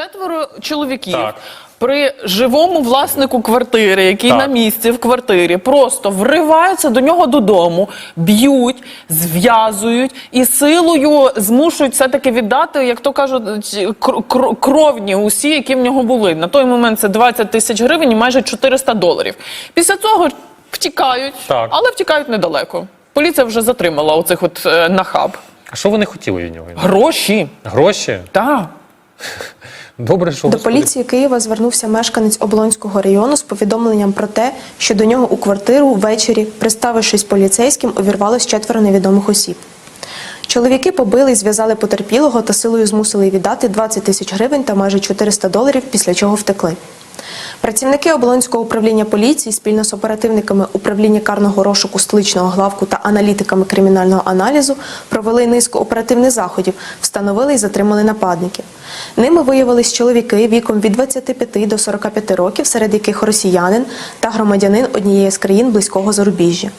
Четверо чоловіків Так. при живому власнику квартири, який Так. на місці в квартирі, просто вриваються до нього додому, б'ють, зв'язують і силою змушують все-таки віддати, як то кажуть, кр- кр- кровні усі, які в нього були. На той момент це 20 тисяч гривень і майже 400 доларів. Після цього втікають, Так. але втікають недалеко. Поліція вже затримала оцих от е, нахаб. А що вони хотіли від нього? Гроші. Гроші? Так. Добре, що До поліції Києва звернувся мешканець Облонського району з повідомленням про те, що до нього у квартиру ввечері, приставившись поліцейським, увірвалось четверо невідомих осіб. Чоловіки побили і зв'язали потерпілого та силою змусили віддати 20 тисяч гривень та майже 400 доларів, після чого втекли. Працівники Оболонського управління поліції спільно з оперативниками управління карного розшуку столичного главку та аналітиками кримінального аналізу провели низку оперативних заходів, встановили і затримали нападників. Ними виявились чоловіки віком від 25 до 45 років, серед яких росіянин та громадянин однієї з країн близького зарубіжжя.